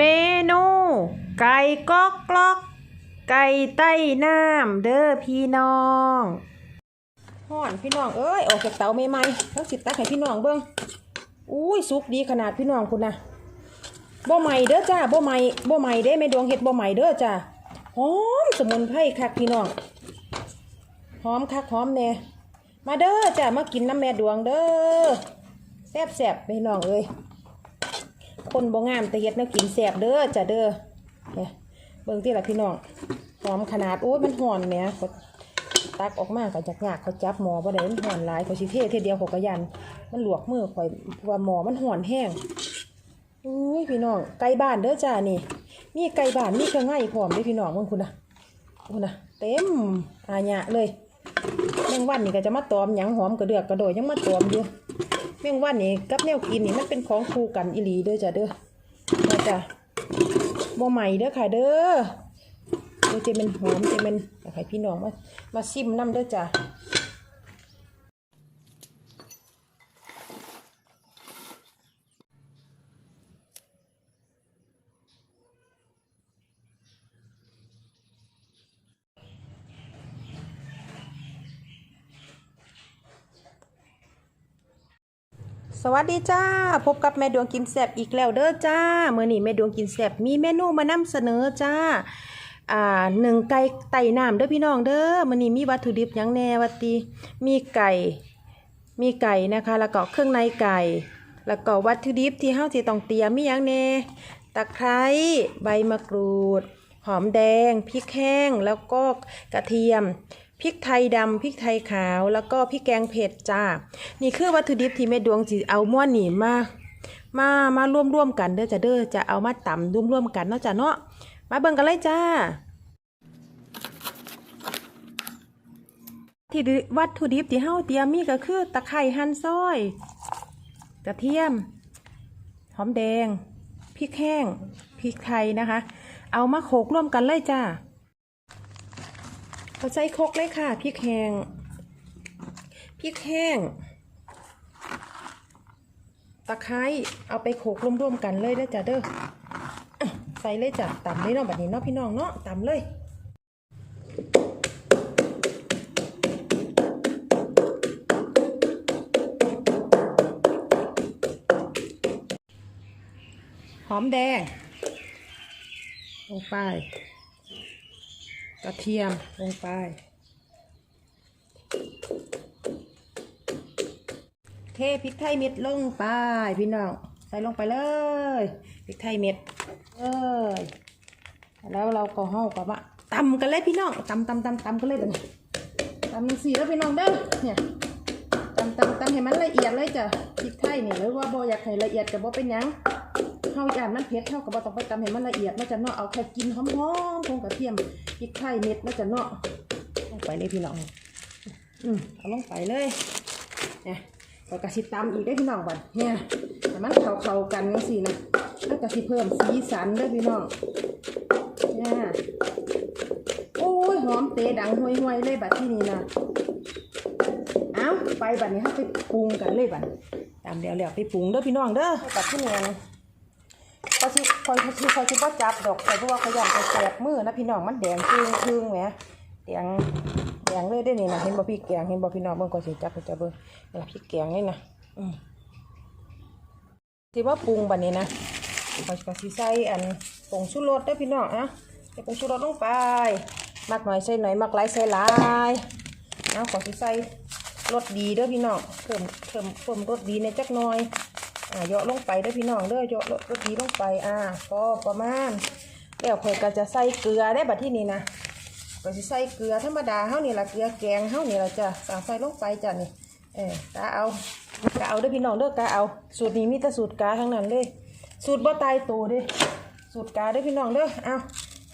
เมนู ไก่ก๊อกกลอก ไก่ใต้น้ำเด้อพี่น้องห่อนพี่น้องเอ้ยออกจากเตาใหม่ๆแล้วสิตักให้พี่น้องเบิ่งอุ้ยสุกดีขนาดพี่น้องคุณนะบ่ใหม่เด้อจ้าบ่ใหม่บ่ใหม่เด้แม่ดวงเฮ็ดบ่ใหม่เด้อจ้าหอมสมุนไพรคักพี่น้องหอมคักหอมแน่มาเด้อจ้ามากินน้ำแม่ดวงเด้อแซ่บๆพี่น้องเอ้ย คนบ่งามแต่เฮ็ดแนวกินแซ่บเด้อจ้ะเด้อเนี่ยเบิ่งที่ละพี่น้องหอมขนาดโอ้ยมันห่อนแหมก็ตักออกมาก็จักยากเขาจับหมอบ่ได้มันห่อนหลายเขาสิเทเทเดียวเขาก็ยัน มันหลวกมือข่อยเพราะว่าหมอมันห่อนแห้งอุ้ยพี่น้องไก่บ้านเด้อจ้านี่ มีไก่บ้านมีเครื่องไงพร้อมเด้พี่น้องเบิ่งคุณนะคุณนะเต็มอาญะเลยแมงวันนี่ก็จะมาตอมหยังหอมกระเดือกกระโดดยังมาตอมอยู่ แมงวันนี่กับแนวกินนี่มันเป็นของคู่กันอีหลีเด้อจ้ะเด้อมาจ้ะบ่ใหม่เด้อค่ะเด้อเดี๋ยวจะเป็นหอมจะเป็นอยากให้พี่น้องมามาชิมน้ำเด้อจ้ะ วัสดีจ้า พบกับแม่ดวงกินแซบอีกแล้วเด้อจ้าเมื่อนี้แม่ดวงกินแซบมีเมนูมานำเสนอจ้าอ่าหนึ่งไก่ไต่น้ำเด้อพี่น้องเด้อเมื่อนี้มีวัตถุดิบยังแน่วัตตีมีไก่ มีไก่นะคะ แล้วก็เครื่องในไก่ แล้วก็วัตถุดิบที่เฮาสิต้องเตรียมมียังแน่ตะไคร้ใบมะกรูด หอมแดงพริกแห้งแล้วก็กระเทียม พริกไทยดำพริกไทยขาว แล้วก็พริกแกงเผ็ดจ้า นี่คือวัตถุดิบที่แม่ดวงสิเอาม้วนนี่มา มามาร่วมร่วมๆกันเด้อจ้ะเด้อจะเอามาตำร่วมร่วมๆกันเนาะจ้ะเนาะมาเบิ่งกันเลยจ้า ที่วัตถุดิบที่เฮาเตรียมมีก็คือตะไคร้หั่นซอย กระเทียม หอมแดงพริกแห้งพริกไทยนะคะ เอามาโขกร่วมกันเลยจ้า เอาใส่ครกเลยค่ะพริกแห้งพริกแห้ง ตะไคร้เอาไปโขกร่วมๆกันเลยเด้จ้ะเด้อใส่เลยจ้ะตำเลยเนาะแบบนี้เนาะพี่น้องเนาะตำเลยหอมแดงลงไป ระเทียมลงไป เทพริกไทยเม็ดลงไป พี่น้อง ใส่ลงไปเลยพริกไทยเม็ดเอ้ยแล้วเราก็ห่อกับว่าตำกันเลยพี่น้องตำตำตำตำกันเลยเดี๋ยวนี้ตำมันสีแล้วพี่น้องเด้อเนี่ยตำตำตำให้มันละเอียดเลยจ้ะพริกไทยนี่หรือว่าโบอยากให้ละเอียดกับบ่เป็นยัง เฮาย่านมันเผ็ดเฮาก็บ่ต้องไปตำให้มันละเอียดมันจะเนาะเอาแค่กินหอมๆพงกระเทียมพริกไทยเม็ดมันจะเนาะลงไปเลยพี่น้องอืมเอาลงไปเลยเนี่ยแล้วก็สิตำอีกได้อพี่น้องบัดเนี่ยให้มันเข้าๆกันจังซี่นะแล้วก็สิเพิ่มสีสันเด้อพี่น้องเนี่ยโอ้ยหอมเตะดังห่วยๆเลยบัดที่นี่นะเอาไปบัดนี้เฮาไปปรุงกันเลยบัดตามเดี๋ยวๆไปปรุงเด้อพี่น้องเด้อบัดที่นี่ นะก็สิคอยสิคอยสิบ่จับดอกแต่เพราะว่าเขาย่านไปแสบมือนะพี่น้องมันแดงครึ่งครึ่งแหมแดงแดงเลยได้นี่นะเห็นบ่พี่แกงเห็นบ่พี่น้องเบิ่งก็สิจับก็จะเบิ่งนี่พี่แกงนี่นะอืมสิว่าปรุงบัดนี้นะก็ก็สิใส่อันผงชูรสเด้อพี่น้องอะใส่ผงชูรสลงไปมักหน่อยใส่หน่อยมักหลายใส่หลายเอาก็สิใส่รสดีเด้อพี่น้องเพิ่มเพิ่มเพิ่มรสดีในจักหน่อย อ่าเยาะลงไปเด้อพี่น้องเด้อเยาะรสรสดีลงไปอ่าพอประมาณแล้วข่อยก็จะใส่เกลือได้บัดที่นี่นะก็สิใส่เกลือธรรมดาเฮานี่ละเกลือแกงเฮานี่ละจ้ะสั่งใส่ลงไปจ้ะนี่เออกะเอากะเอาเด้อพี่น้องเด้อกะเอา สูตรนี้มีแต่สูตรกาทั้งนั้นเลย สูตรบ่ตายตัวเด้สูตรกาเด้อพี่น้องเด้อเอา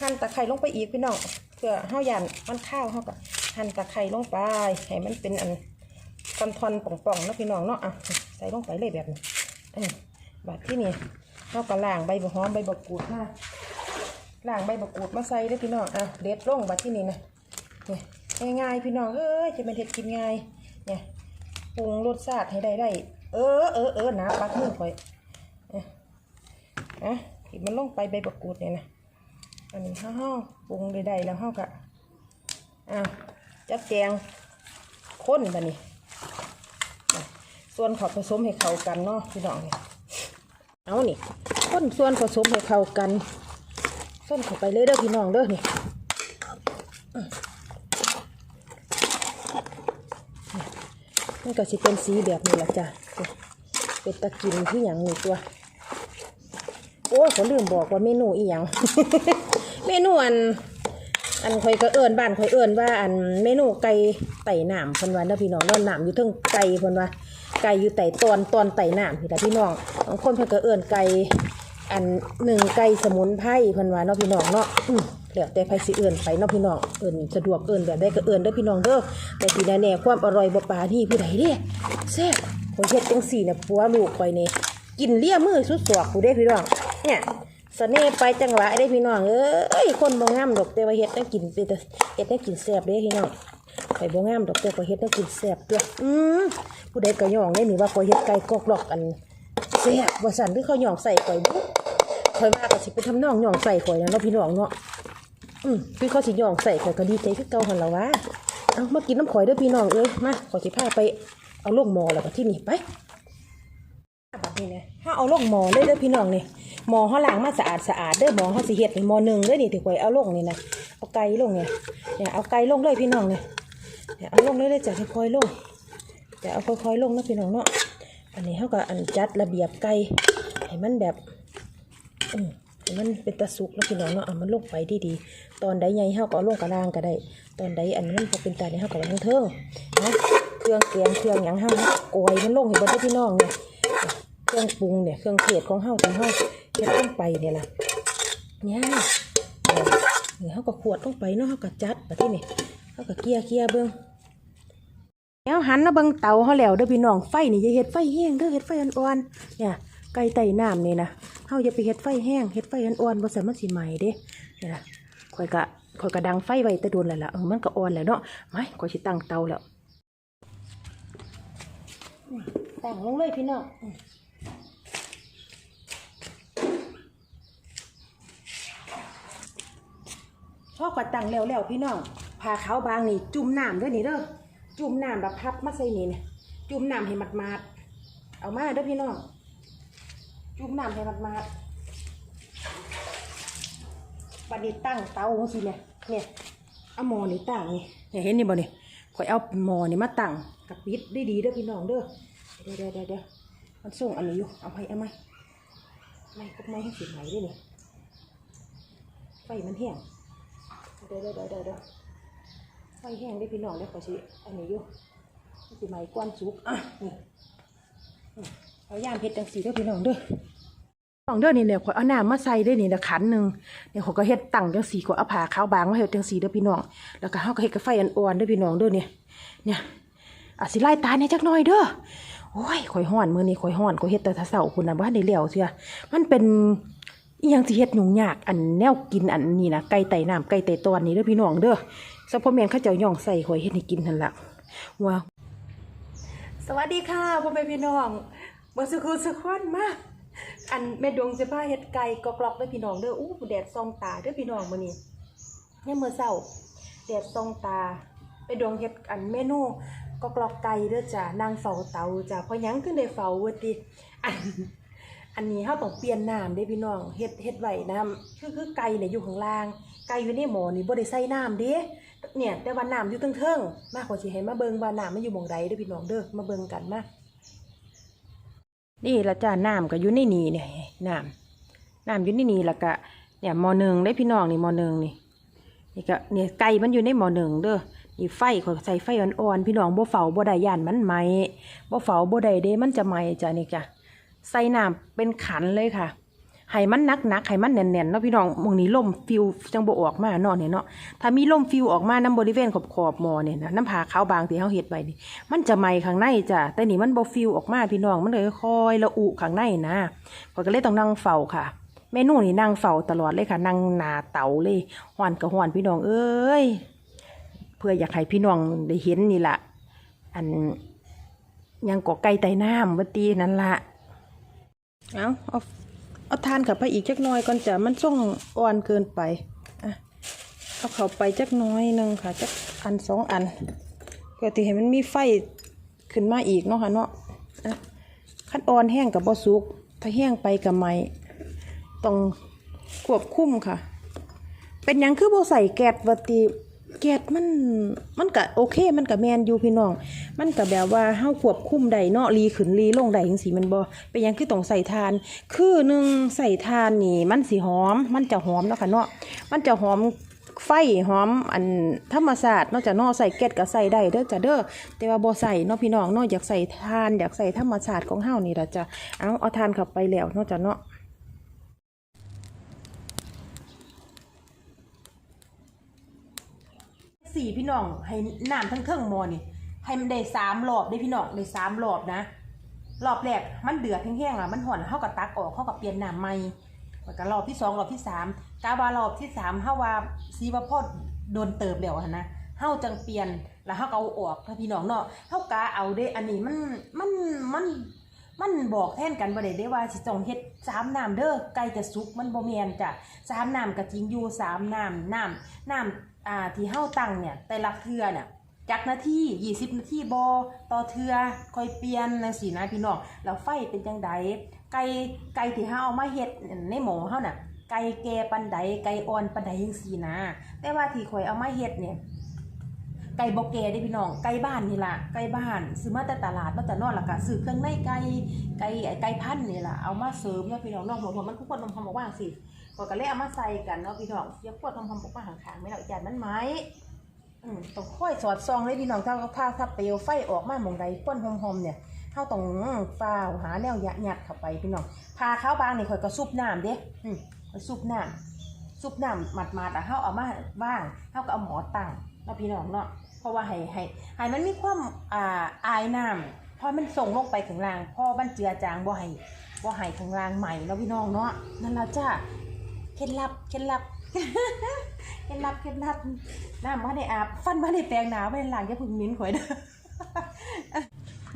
หั่นตะไคร้ลงไปอีกพี่น้องเพื่อเฮายันมันข้าวเฮาก็หั่นตะไคร้ลงไปให้มันเป็นอันทอนทอนๆป่องๆนะพี่น้องเนาะอะใส่ลงไปเลยแบบนี้ เออบัดที่นี่เราก็ล้างใบบักหอมใบบักกูดมาล้างใบบักกูดมาใส่เด้พี่น้องอะเด็ดลงบัดที่นี่นะเนี่ยง่ายๆพี่น้องเอ้ยจะเป็นเห็ดกินง่ายเนี่ยปรุงรสชาติให้ได้ได้เออเออเออนาปักมือข่อยเนี่ยอะมันลงไปใบประกูดเนี่ยนะอันนี้ห้าห้าปรุงได้ๆแล้วห้าก็อ้าวจัดแกงข้นบะนี่ ส่วนขอผสมให้เข้ากันเนาะพี่น้องเนี่ยเอานี่ข้นส่วนผสมให้เข้ากันส้นเข้าไปเลยเด้อพี่น้องเด้อนี่มันก็สิเป็นสีแบบนี้ละจ้ะเป็นตะกินที่อย่างนี้ตัว โอ้ผมลืมบอกว่าเมนูอีหยังเมนูอัน อันข่อยก็เอิ้นบ้านข่อยเอิ้นว่าอันเมนูไก่ไต่หน้ำเพิ่นว่าเด้อพี่น้องเด้อน้ำอยู่เทิงไก่เพิ่นว่า ไก่อยู่ไต่ตอนตอนไต่น้ำพี่ละพี่น้องบางคนเพิ่นก็เอิ้นไก่อันหนึ่งไก่สมุนไพรเพิ่นว่าเนาะพี่น้องเนาะอืมแล้วแต่ไผสิเอิ้นไปเนาะพี่น้องเอิ้นสะดวกเอิ้นแบบใดก็เอิ้นเด้อพี่น้องเด้อแต่ที่แน่ๆความอร่อยบ่ปรานี่ผู้ใดเด้แซ่บข่อยเฮ็ดจังซี่น่ะผัวลูกข่อยนี่กินเลี่ยมือสุดสวกผู้เด้พี่น้องเนี่ยเสน่ไปจังหวะได้พี่น้องเอ้ยคนบ่งามดอกแต่ว่าเฮ็ดได้กินเป็นแต่เฮ็ดได้กินแซ่บเด้พี่น้อง ข่อยบ่งามดอกแต่ข่อยเฮ็ดได้กินแซ่บตัวอืมผู้ใดก็ย่องได้นี่ว่าข่อยเฮ็ดไก่กอกหลอกอันแซ่บว่าซั่นหรือเขาย่องใส่ข่อยบุข่อยว่าก็สิเป็นทำนองย่องใส่ข่อยนะเนาะพี่น้องเนาะอืมคือเขาสิย่องใส่ข่อยก็ดีใจคือเก่าหั่นล่ะวะเอามากินน้ำข่อยเด้อพี่น้องเอ้ยมาข่อยสิพาไปเอาลงหม้อแล้วก็ที่นี่ไปแบบนี้เนี่ยถ้าเอาลงหมอเลยเด้อพี่น้องนี่หมอเขาล้างมาสะอาดสะอาดเด้อหมอเขาสิเฮ็ดนี่หมอหนึ่งเด้อนี่ถึงไว้เอาลงนี่นะเอาไก่ลงเนี่ยเนี่ยเอาไก่ลงเลยพี่น้องเนี่ย เนี่ยเอาลงเลยเลยจ้ะค่อยๆลงแต่เอาค่อยๆลงนะพี่น้องเนาะอันนี้เขาก็อันจัดระเบียบไก่ให้มันแบบอืมให้มันเป็นตะสุกแล้วพี่น้องเนาะเอามันลงไปดีๆตอนใดใหญ่เขาก็เอาลงกระล่างก็ได้ ตอนใดอันนั้นพอเป็นตาเนี่ยเขาก็เอาลงเทิงเนาะเครื่องเกียงเครื่องหยังเฮาโกยมันลงให้เบ่ได้พี่น้องเนี่ยเครื่องปรุงเนี่ยเครื่องเทศของเฮาที่เฮาเฮ็ดลงไปเนี่ยล่ะเนี่ยเนี่ยเฮาก็ขวดลงไปเนาะเฮาก็จัดแบบที่นี่ เฮาก็เกี่ยเกี่ยเบิ่งแล้วหันมาเบิ่งเตาเฮาแล้วเด้อพี่น้องไฟนี่อย่าเฮ็ดไฟแห้งเด้อเฮ็ดไฟอ่อนๆเนี่ยไก่ไต่น้ำนี่นะเฮาอย่าไปเฮ็ดไฟแห้งเฮ็ดไฟอ่อนๆบ่ซั่นมันสิไหม้เด้เนี่ยล่ะข่อยก็ข่อยก็ดังไฟไว้แต่โดนแล้วล่ะเออมันก็อ่อนแล้วเนาะไม่ข่อยสิตั้งเตาแล้วตั้งลงเลยพี่น้องพอกระตังแล้วแล้วพี่น้อง พาเขาวบางนี่จุ่มน้ำด้วยนี่เด้อจุ่มน้ำแบบพับมาใส่นี่เนี่ยจุ่มน้ำให้มัดมาดๆเอามาเด้อพี่น้องจุ่มน้ำให้มัดมาดๆบัดนี้ตั้งเตาสิเนี่ยเนี่ยเอาหมอนี่ตั้งนี่เนี่ยเห็นนี่บ่เนี่ยข่อยเอาหมอนี่มาตั้งกับปิดได้ดีเด้อพี่น้องเด้อเดี๋ยวเดี๋ยวเดี๋ยวมันส่งอันนี้อยู่เอาไปเอาไหมไม่ก็ไม่ให้สิไหมด้วยนี่ไฟมันแห้งเดี๋ยวเดี๋ยวเดี๋ยวเดี๋ยวเดี๋ยว ไฟแห้งได้พี่น้องได้ขอชิอันนี้อยู่สิไม้ก้อนสุกอะนี่นี่เอาย่ามเพชรจังสีเด้อพี่น้องด้อน้องเด้อนี่เนี่ยขอเอาน้ำมาใส่เด้นี่นะขันหนึ่งเนี่ยขอก็เฮ็ดตั้งจังสีขอเอาผ้าขาวบางมาเฮ็ดจังสีเด้อพี่น้อง แล้วก็เฮาก็เฮ็ดกับไฟอ่อนๆเด้อพี่น้องเด้อเนี่ยเนี่ยอาสิไล่ตาเนี่ยจักหน่อยเด้อโอ้ยข่อยฮ้อนมือนี้ข่อยฮ้อนข่อยเฮ็ดแต่ถ้าเช้าคุณนะบ่ทันได้แล้วเชื่อมันเป็นอีหยังสิเฮ็ดยุ่งยากอันแนวกินอันนี้นะไก่ไต่น้ำไก่ไต่ตอนนี้เด้อพี่น้องเด้อ ซัพพอแมนเขาเจ้าย่องใส่ข่อยเฮ็ดให้กินหั่นละว้าวสวัสดีค่ะพ่อแม่พี่น้องบ่สุขุสุขวันมาอันแม่ดวงจะพาเฮ็ดไก่กรอกๆเด้อพี่น้องเด้ออู้แดดส่องตาเด้อพี่น้องมื้อนี้เนี่ยามมื้อเช้าแดดส่องตาไปดวงเฮ็ดอันเมนูกรอกๆไก่เด้อจ้ะนางเฝ้าเตาจ้ะเพราะหยังขึ้นได้เฝ้าว่าติอันอันนี้เขาต้องเปลี่ยนน้ำเด้พี่น้องเฮ็ดเฮ็ดไว้น้ำคือคือไก่เนี่ยอยู่ข้างล่างไก่อยู่ในหม้อนี่บ่ได้ใส่น้ำเด้ เนี่ยแต่ว่าน้ำอยู่เทิงๆมาขอสิให้มาเบิงว่าน้ำมันอยู่หม่องใดเด้อพี่น้องเด้อมาเบิงกันมานี่ละจ้าน้ำก็อยู่ในนี่เนี่ยน้ำน้ำอยู่ในนี่แล้วก็เนี่ยมอหนึ่งได้พี่น้องนี่มอหนึ่งนี่นี่ก็เนี่ยไก่มันอยู่ในมอหนึ่งเด้อนี่ไฟขอใส่ไฟอ่อนๆพี่น้องบ่เฝ้าบ่ได้ย่านมันไหมบ่เฝ้าบ่ได้เด้มันจะไหมจ้ะนี่จ้ะใส่น้ำเป็นขันเลยค่ะ ให้มันนักนักให้มันแน่นๆเนาะพี่น้องมองนี้ลมฟิวจังบ่ออกมาเนาะเนี่ยเนาะถ้ามีลมฟิวออกมาน้ำบริเวณขอบขอบมอเนี่ยนะน้ำผาขาวบางที่เฮาเฮ็ดไว้นี่มันจะไหมข้างในจ้ะแต่นี่มันบ่ฟิวออกมาพี่น้องมันเลยคอยละอุข้างในนะข้อก็เลยต้องนั่งเฝ้าค่ะเมนูนี่นั่งเฝ้าตลอดเลยค่ะนั่งนาเตาเลยฮ้อนก็ฮ้อนพี่น้องเอ้ยเพื่ออยากให้พี่น้องได้เห็นนี่ล่ะอันยังกอไก่ไตน้ำว่าตีนั่นละเอาเอา เอาทานกับไปอีกจักน้อยก่อนจ้ะมันส่งอ่อนเกินไปอะเอาเข้าไปจักน้อยหนึงค่ะจักอันสองอันเพื่อที่ให้มันมีไฟขึ้นมาอีกเนาะค่ะเนาะอะขั้นอ่อนแห้งกับบ่สุก ถ้าแห้งไปกับไหมต้องควบคุมค่ะ เป็นหยังคือบ่ใส่แก๊สวัติ แก๊สมันมันก็โอเค มันก็แมนอยู่พี่น้อง มันก็แบบว่าเฮาควบคุมได้เนาะรีขึ้นรีลงได้จังซี่มันบ่เป็นหยังคือต้องใส่ทาน คือหนึ่งใส่ทานนี่ มันสิหอม มันจะหอมเนาะค่ะเนาะมันจะหอมไฟหอมอันธรรมชาสตินอกจากนาะใส่แก๊สก็ใส่ได้เด้อจ้ะเด้อแต่ว่าบ่ใส่เนาะพี่น้องเนาะอยากใส่ทานอยากใส่ธรรมชาสติของเฮานี่ล่ะจ้ะเอาเอาทานเข้าไปแล้วนาะจ้ะเนาะ สี่พี่น้อง ให้น้ำทั้งเครื่องหมอนี่ ให้มันได้สามรอบได้พี่น้องได้สามรอบนะ รอบแรกมันเดือดแห้งๆอะมันห่อนเข้ากับตักออกเข้ากับเปลี่ยนน้ำใหม่แล้วก็รอบที่สองรอบที่สามกาวารอบที่สามเฮาว่าซีว่าพ่อโดนเติบแล้วอะนะเฮาจังเปลี่ยนแล้วเฮาก็เอาออกถ้าพี่น้องเนาะเฮากาเอาเด้อันนี้มันมันมันมันบอกแทนกันบ่ได้เด้ว่าสิต้องเฮ็ดสามน้ำเด้อไก่จะสุกมันบ่แมนจ้ะสามน้ำก็จริงอยู่สามน้ำน้ำน้ำ อ่าที่เฮาตั้งเนี่ยแต่ละเทื่อเนี่ยจักนาที20นาทีบอต่อเทือค่อยเปลี่ยนจังซี่นะพี่น้องแล้วไฟเป็นจังไดไก่ไก่ที่เฮาเอามาเฮ็ดในหม้อเฮาน่ะไก่แก่ปันใดไก่อ่อนปันใดจังซี่นะ แต่ว่าที่ข่อยเอามาเฮ็ดเนี่ยไก่บ่แก่เด้พี่น้องไก่บ้านนี่ล่ะไก่บ้านซื้อมาแต่ตลาดมาแต่นอกล้วก็ซื้อเครื่องในไก่ไก่ไก่พันนี่ล่ะเอามาเสริมเนาะพี่น้องนาะหัวหัวมันคุกคนนมพอมบอกว่าสิ ก็ก็เลยเอามาใส่กันเนาะพี่น้องเสียบขวดนมพอมบอกว่าห่างๆไม่แล้วอีกอย่างมันไหมอืมต้องค่อยสอดซองเลยพี่น้องถ้าถ้าถ้าเปลวไฟออกมาหมองใดควนหอมๆเนี่ยเฮาต้องฟ้าวหาแนวยัดยัดเข้าไปพี่น้องพาข้าวบางนี่ข่อยก็ซุปน้ำเด้อืมซุปน้ำซุปน้ำหมัดๆอะเฮาเอามาว่างเฮาก็เอาหมอตั้งเนาะพี่น้องเนาะเพราะว่าให้ให้ให้มันมีความอ่าอายน้ำพอมันส่งลงไปข้างล่างพอมันเจือจางบ่ให้บ่ให้ข้างล่างใหม่เนาะพี่น้องเนาะนั่นล่ะจ้า เคล็ดลับเคล็ดลับเคล็ดลับเคล็ดลับน้ำมาได้อาบฟันมาได้แปรงหนาวไม่ได้ล้างจะพึ่งมิ้นข่อยเด้อ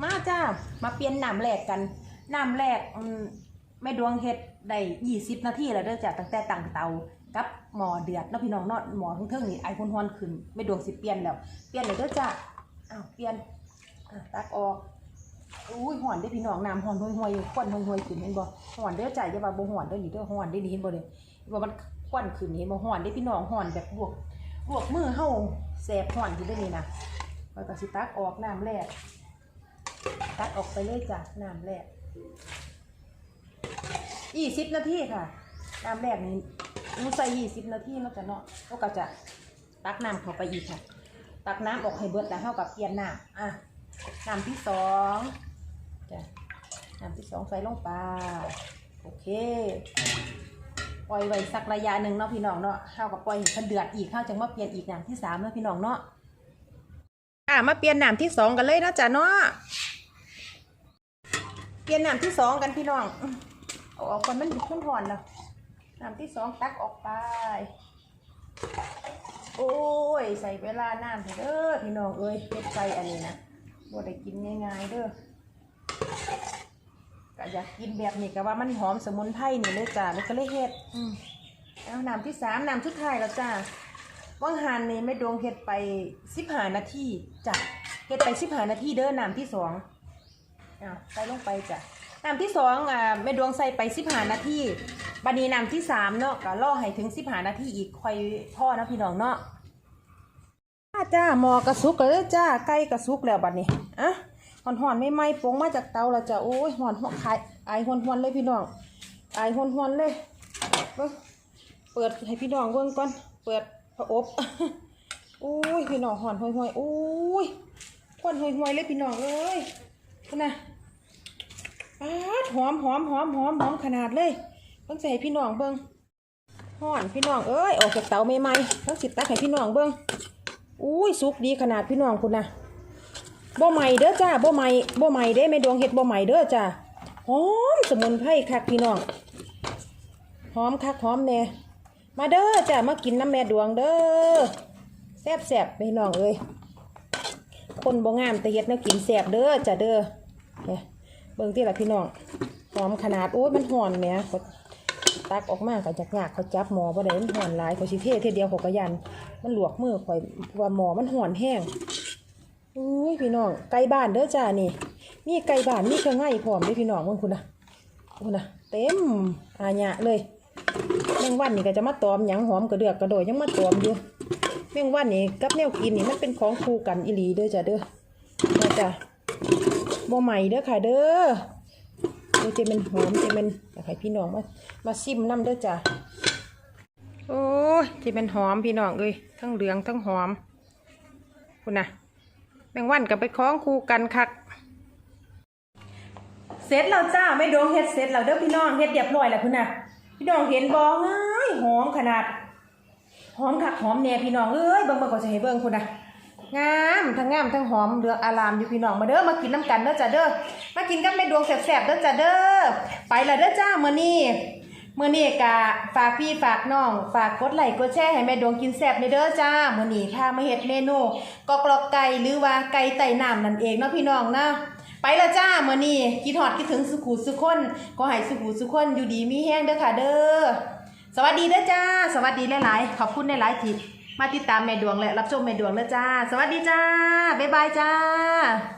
มาจ้ามาเปลี่ยนน้ำแรกกันน้ำแรกแม่ดวงเฮ็ดได้ยี่สิบนาทีแล้วเด้อจ้ะตั้งแต่ตั้งเตากับหมอเดือดเนาะพี่น้องนาะหมอทั้งเทิงนี่ไอคนฮอนขึ้นแม่ดวงสิเปลี่ยนแล้ว เปลี่ยนเลยเด้อจ้ะอ้าวเปลี่ยนตักออกอุ้ยหอนได้พี่น้องน้ำหอนห่วยห่วยๆควันห่วยห่วยๆขึ้นเห็นบ่หอนเด้อจ้ะอย่าว่าบ่หอนเด้อนี่เด้อหอนได้ดีเห็นบ่เด้ ว่ามันควันขึ้นเห็นบ่หอนได้พี่น้องห่อนแบบบวกลวกมือเฮาแสบห่อนอยู่ด้นี่นะแล้วก็สิตักออกน้ำแรกตักออกไปเลยจ้ะน้ำแรกยี่สิบนาทีค่ะน้ำแรกนี่หนูใส่ยี่สิบนาทีแล้วจะเนาะแล้วก็จะตักน้ำเข้าไปอีกค่ะ ตักน้ำออกให้เบิดแล้วเท่ากับเปลี่ยนน้ำอะน้ำที่สองจ้ะน้ำที่สองใส่ลงไปโอเค ปล่อยไว้สักระยะหนึ่งเนาะพี่น้องเนาะเข้ากับปล่อยให้มันเดือดอีกเข้าจังมาเปลี่ยนอีกน้ำที่สามเนาะพี่น้องเนาะอะมาเปลี่ยนน้ำที่สองกันเลยเนาะจ้ะเนาะเปลี่ยนน้ำที่สองกันพี่น้องอื้อเอาออกคนมันหยุดมันหอนแล้วน้ำที่สองตักออกไป โอ้ย ใส่เวลาน้ำเถอะเด้อพี่น้องเอ้ยเฮ็ดใจอันนี้นะบ่ได้กินง่ายๆเด้อ ก็อยากกินแบบนี้ก็ว่ามันหอมสมุนไพรนี่เลยจ้าแล้วก็เลยเฮ็ดอืมเอาน้ำที่สามน้ำสุดท้ายแล้วจ้าว่างหานนี่แม่ดวงเฮ็ดไปสิบห้านาทีจ้ะเฮ็ดไปสิบห้านาทีเด้อน้ำที่สองอ้าวใส่ลงไปจ้ะน้ำที่สองอ่าแม่ดวงใส่ไปสิบห้านาทีบัดนี้น้ำที่สามเนาะก็รอให้ถึงสิบห้านาทีอีกค่อยพ่อนะพี่น้องเนาะจ้าจ้าหมอกระสุกแล้วจ้าไก่กระสุกแล้วบัดนี้อะ หอนหอนไม่ไหม้ปงมาจากเตาแล้วจ้ะโอ้ยหอนหอนขายไอหอนหอนเลยพี่น้องไอหอนหอนเลยเปิดให้พี่น้องเบิ่งก่อนเปิดพระอบโอ้ยพี่น้องหอนห่วยห่วยโอ้ยควันห่วยห่วยเลยพี่น้องเอ้ยนะอาหอมหอมหอมหอมหอมขนาดเลยเบิ่งใส่พี่น้องเบิ่งหอนพี่น้องเอ้ยออกจากเตาใหม่ๆต้องสิตักให้พี่น้องเบิ่งอุ้ยสุกดีขนาดพี่น้องคุณนะ บ่ใหม่เด้อจ้าบ่ใหม่บ่ใหม่เด้แม่ดวงเฮ็ดบ่ใหม่เด้อจ้าหอมสมุนไพรคักพี่น้องหอมคักหอมแน่มาเด้อจ้ามากินน้ำแม่ดวงเด้อแซ่บแซ่บพี่น้องเอ้ยคนบ่งามแต่เฮ็ดแนวกินแซ่บเด้อจ้าเด้อเนี่ยเบิ่งที่ละพี่น้องหอมขนาดโอ้ยมันหอนแหมกดตักออกมาก็จากยากเขาจับหมอบ่ได้มันห่อนหลายเขาสิเทเทเดียวเขาก็ยัน มันหลวกมือข่อยเพราะว่าหมอมันห่อนแห้ง อุ้ยพี่น้องไก่บ้านเด้อจ้านี่ มีไก่บ้านมีเครื่องไงพร้อมเด้อพี่น้องเบิ่งคุณนะคุณนะเต็มอาญะเลยแมงวันนี่ก็จะมาตอมหยังหอมกระเดือกกระโดยยังมาตอมอยู่แมงวันนี่กับแนวกินนี่มันเป็นของคู่กันอีหลีเด้อจ้าเด้อนะจ้ะบ่ใหม่เด้อค่ะเด้อเจะเป็นหอมเจะเป็นอยากให้พี่น้องมามาซิมน้ำเด้อจ้ะโอ้ยจะเป็นหอมพี่น้องเลยทั้งเหลืองทั้งหอมคุณนะ งวันกับไปคล้องคู่กันคักเสร็จแล้วจ้าไม่โดงเฮ็ดเสร็จแล้วเด้อพี่น้องเฮ็ดเรียบร้อยแล้วคุณน่ะ พี่น้องเห็นบ่ง่ายหอมขนาดหอมคักหอมแน่พี่น้องเอ้ยเบิ่งเบิ่งก็จะให้เบิ่งคุณน่ะงามทั้งงามทั้งหอมเดืองอารามอยู่พี่น้องมาเด้อมากินน้ำกันเด้อจ้ะเด้อมากินกับแม่ดวงแซ่บๆเด้อจ้ะเด้อไปละเด้อจ้ามื้อนี้ มื้อนี้กะฝากพี่ฝากน้อง ฝากกดไลค์กดแชร์ให้แม่ดวงกินแซ่บในเด้อจ้ามื้อนี้ถ้ามาเฮ็ดเมนูกอกลอกไก่หรือว่าไก่ไต่น้ำนั่นเองเนาะพี่น้องเนาะไปละจ้ามื้อนี้คิดฮอดคิดถึงสุขูสุคนก็ให้สุขูสุคนอยู่ดีมีแห้งเด้อค่ะเด้อสวัสดีเด้อจ้า สวัสดีหลายๆขอบคุณหลายๆที่มาติดตามแม่ดวงและรับชมแม่ดวงเด้อจ้า สวัสดีจ้าบ๊ายบายจ้า